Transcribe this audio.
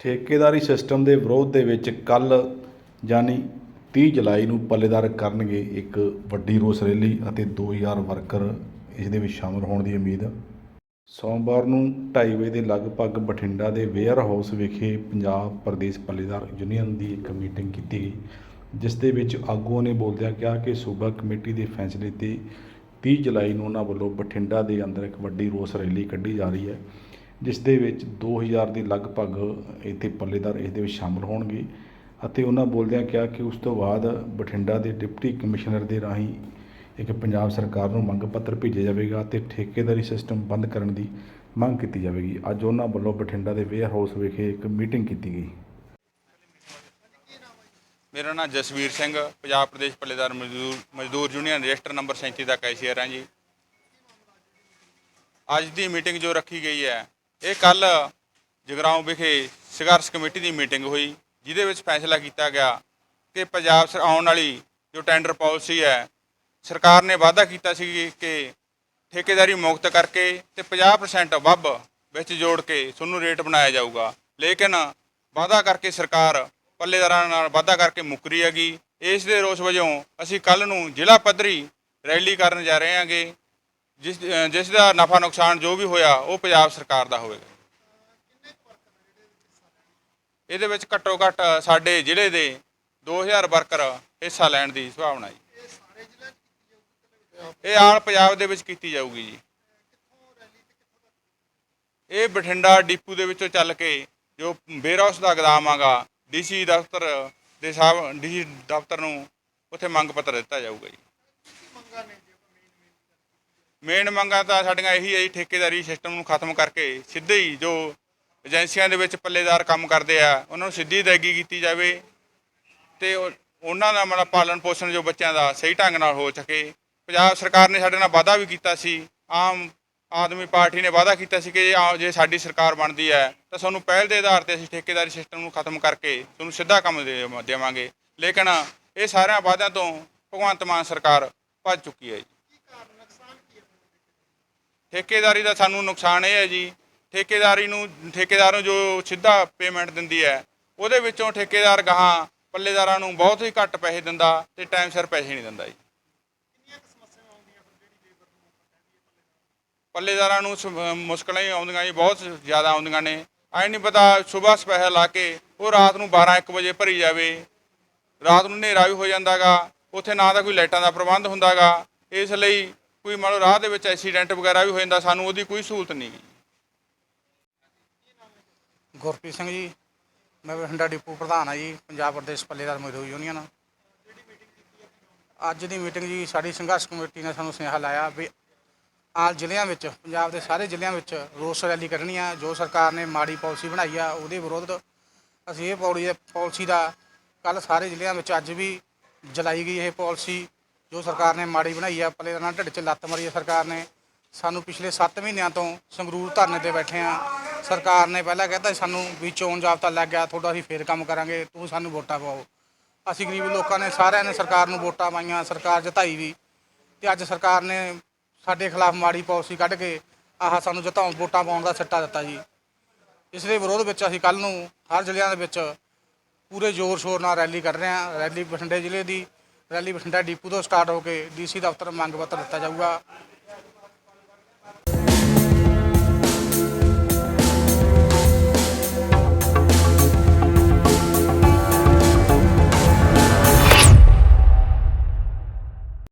ਠੇਕੇਦਾਰੀ system ਦੇ ਵਿਰੋਧ ਦੇ ਵਿੱਚ ਕੱਲ ਯਾਨੀ 30 ਜੁਲਾਈ ਨੂੰ ਪੱਲੇਦਾਰ ਕਰਨਗੇ ਇੱਕ ਵੱਡੀ ਰੋਸ ਰੈਲੀ ਅਤੇ 2000 ਵਰਕਰ ਇਸ ਦੇ ਵਿੱਚ ਸ਼ਾਮਲ ਹੋਣ ਦੀ ਉਮੀਦ। ਹੈ ਸੋਮਵਾਰ ਨੂੰ 2:30 ਵਜੇ ਦੇ ਲਗਭਗ ਬਠਿੰਡਾ ਦੇ ਵੇਅਰ ਹਾਊਸ ਵਿਖੇ ਪੰਜਾਬ ਪ੍ਰਦੇਸ਼ ਪੱਲੇਦਾਰ ਯੂਨੀਅਨ ਦੀ ਇੱਕ ਮੀਟਿੰਗ ਕੀਤੀ ਗਈ, ਜਿਸ ਦੇ ਵਿੱਚ ਆਗੂਆਂ ਨੇ ਬੋਲਦਿਆਂ ਕਿਹਾ ਕਿ ਸੂਬਾ ਕਮੇਟੀ ਦੇ ਫੈਸਲੇ ਤੇ 30 ਜੁਲਾਈ ਨੂੰ ਉਹਨਾਂ ਵੱਲੋਂ ਬਠਿੰਡਾ ਦੇ ਅੰਦਰ ਇੱਕ ਵੱਡੀ ਰੋਸ ਰੈਲੀ ਕੱਢੀ ਜਾ ਰਹੀ ਹੈ। ਜਿਸ ਦੇ ਵਿੱਚ 2000 ਦੇ ਲਗਭਗ ਇੱਥੇ ਪੱਲੇਦਾਰ ਇਸ ਦੇ ਵਿੱਚ ਸ਼ਾਮਲ ਹੋਣਗੇ ਅਤੇ ਉਹਨਾਂ ਬੋਲਦਿਆਂ ਕਿਹਾ ਕਿ ਉਸ ਤੋਂ ਬਾਅਦ ਬਠਿੰਡਾ ਦੇ ਡਿਪਟੀ ਕਮਿਸ਼ਨਰ ਦੇ ਰਾਹੀਂ ਇੱਕ ਪੰਜਾਬ ਸਰਕਾਰ ਨੂੰ ਮੰਗ ਪੱਤਰ ਭੇਜਿਆ ਜਾਵੇਗਾ ਅਤੇ ਠੇਕੇਦਾਰੀ ਸਿਸਟਮ ਬੰਦ ਕਰਨ ਦੀ ਮੰਗ ਕੀਤੀ ਜਾਵੇਗੀ। ਅੱਜ ਉਹਨਾਂ ਵੱਲੋਂ ਬਠਿੰਡਾ ਦੇ ਵੇਅਰ ਹਾਊਸ ਵਿਖੇ ਇੱਕ ਮੀਟਿੰਗ ਕੀਤੀ ਗਈ। ਮੇਰਾ ਨਾਮ ਜਸਵੀਰ ਸਿੰਘ, ਪੰਜਾਬ ਪ੍ਰਦੇਸ਼ ਪੱਲੇਦਾਰ ਮਜ਼ਦੂਰ ਮਜ਼ਦੂਰ ਯੂਨੀਅਨ ਰਜਿਸਟਰ ਨੰਬਰ 37 ਦਾ ਕੈਸ਼ੀਅਰ ਹਾਂ ਜੀ। ਅੱਜ ਦੀ ਮੀਟਿੰਗ ਜੋ ਰੱਖੀ ਗਈ ਹੈ ਇਹ ਕੱਲ ਜਗਰਾਉਂ ਵਿਖੇ ਸੰਘਰਸ਼ ਕਮੇਟੀ ਦੀ ਮੀਟਿੰਗ ਹੋਈ, ਜਿਹਦੇ ਵਿੱਚ ਫੈਸਲਾ ਕੀਤਾ ਗਿਆ ਕਿ ਪੰਜਾਬ ਸਰ, ਆਉਣ ਵਾਲੀ ਜੋ ਟੈਂਡਰ ਪਾਲਿਸੀ ਹੈ, ਸਰਕਾਰ ਨੇ ਵਾਅਦਾ ਕੀਤਾ ਸੀ ਕਿ ਠੇਕੇਦਾਰੀ ਮੁਕਤ ਕਰਕੇ ਤੇ 50% ਵੱਬ ਵਿੱਚ ਜੋੜ ਕੇ ਤੁਹਾਨੂੰ ਰੇਟ ਬਣਾਇਆ ਜਾਊਗਾ। ਲੇਕਿਨ ਵਾਅਦਾ ਕਰਕੇ ਸਰਕਾਰ ਪੱਲੇਦਾਰਾਂ ਨਾਲ ਵਾਅਦਾ ਕਰਕੇ ਮੁੱਕਰੀ ਹੈਗੀ। ਇਸ ਦੇ ਰੋਸ ਵਜੋਂ ਅਸੀਂ ਕੱਲ ਨੂੰ ਜ਼ਿਲ੍ਹਾ ਪੱਧਰੀ ਰੈਲੀ ਕਰਨ ਜਾ ਰਹੇ ਹਾਂਗੇ। ਜਿਸ ਜਿਸ ਦਾ ਨਫਾ ਨੁਕਸਾਨ ਜੋ ਵੀ ਹੋਇਆ, ਉਹ ਪੰਜਾਬ ਸਰਕਾਰ ਦਾ ਹੋਵੇਗਾ। ਇਹਦੇ ਵਿੱਚ ਘੱਟੋ ਘੱਟ ਸਾਡੇ ਜ਼ਿਲ੍ਹੇ ਦੇ 2000 ਵਰਕਰ ਹਿੱਸਾ ਲੈਣ ਦੀ ਸੰਭਾਵਨਾ ਜੀ। ਇਹ ਆਲ ਪੰਜਾਬ ਦੇ ਵਿੱਚ ਕੀਤੀ ਜਾਊਗੀ ਜੀ। ਇਹ ਬਠਿੰਡਾ ਡਿਪੂ ਦੇ ਵਿੱਚੋਂ ਚੱਲ ਕੇ ਜੋ ਬੇਰਹਾਊਸ ਦਾ ਗਦਾਮ ਆਗਾ, ਡੀਸੀ ਦਫ਼ਤਰ ਦੇ ਸਾਹਿਬ, ਡੀਸੀ ਦਫ਼ਤਰ ਨੂੰ ਉੱਥੇ ਮੰਗ ਪੱਤਰ ਦਿੱਤਾ ਜਾਊਗਾ ਜੀ? ਮੇਨ ਮੰਗਾਂ ਤਾਂ ਸਾਡੀਆਂ ਇਹੀ ਹੈ ਜੀ, ਠੇਕੇਦਾਰੀ ਸਿਸਟਮ ਨੂੰ ਖਤਮ ਕਰਕੇ ਸਿੱਧੇ ਹੀ ਜੋ ਏਜੰਸੀਆਂ ਦੇ ਵਿੱਚ ਪੱਲੇਦਾਰ ਕੰਮ ਕਰਦੇ ਆ, ਉਹਨਾਂ ਨੂੰ ਸਿੱਧੀ ਅਦਾਇਗੀ ਕੀਤੀ ਜਾਵੇ ਤੇ ਉਹਨਾਂ ਦਾ ਮਤਲਬ ਪਾਲਣ ਪੋਸ਼ਣ ਜੋ ਬੱਚਿਆਂ ਦਾ ਸਹੀ ਢੰਗ ਨਾਲ ਹੋ ਸਕੇ। ਪੰਜਾਬ ਸਰਕਾਰ ਨੇ ਸਾਡੇ ਨਾਲ ਵਾਅਦਾ ਵੀ ਕੀਤਾ ਸੀ, ਆਮ ਆਦਮੀ ਪਾਰਟੀ ਨੇ ਵਾਅਦਾ ਕੀਤਾ ਸੀ ਕਿ ਜੇ ਆ- ਜੇ ਸਾਡੀ ਸਰਕਾਰ ਬਣਦੀ ਹੈ, ਤਾਂ ਸਾਨੂੰ ਪਹਿਲ ਦੇ ਆਧਾਰ ਤੇ ਅਸੀਂ ਠੇਕੇਦਾਰੀ ਸਿਸਟਮ ਨੂੰ ਖਤਮ ਕਰਕੇ ਤੁਹਾਨੂੰ ਸਿੱਧਾ ਕੰਮ ਦੇ- ਦੇਵਾਂਗੇ। ਲੇਕਿਨ ਇਹ ਸਾਰਿਆਂ ਵਾਅਦਿਆਂ ਤੋਂ ਭਗਵੰਤ ਮਾਨ ਸਰਕਾਰ ਭੱਜ ਚੁੱਕੀ ਹੈ ਜੀ। ਠੇਕੇਦਾਰੀ ਦਾ ਸਾਨੂੰ ਨੁਕਸਾਨ ਇਹ ਹੈ ਜੀ, ਠੇਕੇਦਾਰੀ ਨੂੰ, ਠੇਕੇਦਾਰ ਨੂੰ ਜੋ ਸਿੱਧਾ ਪੇਮੈਂਟ ਦਿੰਦੀ ਹੈ, ਉਹਦੇ ਵਿੱਚੋਂ ਠੇਕੇਦਾਰ ਗਾਹਾਂ ਪੱਲੇਦਾਰਾਂ ਨੂੰ ਬਹੁਤ ਹੀ ਘੱਟ ਪੈਸੇ ਦਿੰਦਾ ਤੇ ਟਾਈਮ ਸਿਰ ਪੈਸੇ ਨਹੀਂ ਦਿੰਦਾ ਜੀ। ਪੱਲੇਦਾਰਾਂ ਨੂੰ ਸ- ਮੁਸ਼ਕਲਾਂ ਹੀ ਆਉਂਦੀਆਂ ਜੀ, ਬਹੁਤ ਜ਼ਿਆਦਾ ਆਉਂਦੀਆਂ ਨੇ। ਐ ਨਹੀਂ ਪਤਾ ਸਵੇਰ ਸਪੈਸ਼ਲ ਲਾ ਕੇ ਉਹ ਰਾਤ ਨੂੰ 12 1 ਵਜੇ ਭਰੀ ਜਾਵੇ। ਰਾਤ ਨੂੰ ਹਨੇਰਾ ਵੀ ਹੋ ਜਾਂਦਾਗਾ, ਉੱਥੇ ਨਾ ਤਾਂ ਕੋਈ ਲਾਈਟਾਂ ਦਾ ਪ੍ਰਬੰਧ ਹੁੰਦਾਗਾ। ਇਸ ਲਈ ਕੋਈ ਮੰਨ ਲਓ ਰਾਹ ਦੇ ਵਿੱਚ ਐਕਸੀਡੈਂਟ ਵਗੈਰਾ ਵੀ ਹੋ ਜਾਂਦਾ, ਸਾਨੂੰ ਉਹਦੀ ਕੋਈ ਸਹੂਲਤ ਨਹੀਂ ਗੀ। ਗੁਰਪ੍ਰੀਤ ਸਿੰਘ ਜੀ, ਮੈਂ ਬਠਿੰਡਾ ਡਿਪੂ ਪ੍ਰਧਾਨ ਆ ਜੀ, ਪੰਜਾਬ ਪ੍ਰਦੇਸ਼ ਪੱਲੇਦਾਰ ਮਜ਼ਦੂਰ ਯੂਨੀਅਨ। ਅੱਜ ਦੀ ਮੀਟਿੰਗ ਜੀ, ਸਾਡੀ ਸੰਘਰਸ਼ ਕਮੇਟੀ ਨੇ ਸਾਨੂੰ ਸੁਨੇਹਾ ਲਾਇਆ ਵੀ ਆਲ ਜ਼ਿਲ੍ਹਿਆਂ ਵਿੱਚ, ਪੰਜਾਬ ਦੇ ਸਾਰੇ ਜ਼ਿਲ੍ਹਿਆਂ ਵਿੱਚ ਰੋਸ ਰੈਲੀ ਕਰਨੀ ਆ, ਜੋ ਸਰਕਾਰ ਨੇ ਮਾੜੀ ਪਾਲਿਸੀ ਬਣਾਈ ਆ, ਉਹਦੇ ਵਿਰੁੱਧ ਅਸੀਂ ਇਹ ਪੌੜੀ ਪਾਲਿਸੀ ਦਾ ਕੱਲ ਸਾਰੇ ਜ਼ਿਲ੍ਹਿਆਂ ਵਿੱਚ ਅੱਜ ਵੀ ਜਲਾਈ ਗਈ ਇਹ ਪਾਲਿਸੀ। ਜੋ ਸਰਕਾਰ ਨੇ ਮਾੜੀ ਬਣਾਈ ਆ ਪੱਲੇਦਾਰਾਂ ਨਾਲ ਢਿੱਡ 'ਚ ਲੱਤ ਮਾਰੀ ਆ ਸਰਕਾਰ ਨੇ। ਸਾਨੂੰ ਪਿਛਲੇ 7 ਮਹੀਨਿਆਂ ਤੋਂ ਸੰਗਰੂਰ ਧਰਨੇ ਤੇ ਬੈਠੇ ਆ। ਸਰਕਾਰ ਨੇ ਪਹਿਲਾਂ ਕਹਿੰਦਾ ਸਾਨੂੰ ਵੀ ਚੋਣ ਜਾਬਤਾ ਲੱਗ ਗਿਆ, ਤੁਹਾਡਾ ਅਸੀਂ ਫੇਰ ਕੰਮ ਕਰਾਂਗੇ ਤੂੰ ਸਾਨੂੰ ਵੋਟਾਂ ਪਾਓ। ਅਸੀਂ ਗਰੀਬ ਲੋਕਾਂ ਨੇ ਸਾਰਿਆਂ ਨੇ ਸਰਕਾਰ ਨੂੰ ਵੋਟਾਂ ਪਾਈਆਂ, ਸਰਕਾਰ ਜਿਤਾਈ ਵੀ। ਤੇ ਅੱਜ ਸਰਕਾਰ ਨੇ ਸਾਡੇ ਖਿਲਾਫ ਮਾੜੀ ਪਾਲਿਸੀ ਕੱਢ ਕੇ ਆਹ ਸਾਨੂੰ ਜਿਤਾਉਣ, ਵੋਟਾਂ ਪਾਉਣ ਦਾ ਸਿੱਟਾ ਦਿੱਤਾ ਜੀ। ਇਸ ਦੇ ਵਿਰੋਧ ਵਿੱਚ ਅਸੀਂ ਕੱਲ ਨੂੰ ਹਰ ਜ਼ਿਲ੍ਹਿਆਂ ਦੇ ਵਿੱਚ ਪੂਰੇ ਜ਼ੋਰ ਸ਼ੋਰ ਨਾਲ ਰੈਲੀ ਕੱਢ ਰਹੇ ਹਾਂ। ਰੈਲੀ ਬਠਿੰਡੇ ਜ਼ਿਲ੍ਹੇ ਦੀ ਰੈਲੀ ਬਠਿੰਡਾ ਡੀਪੂ ਤੋਂ ਸਟਾਰਟ ਹੋ ਕੇ ਡੀਸੀ ਦਫ਼ਤਰ ਮੰਗ ਪੱਤਰ ਦਿੱਤਾ ਜਾਊਗਾ।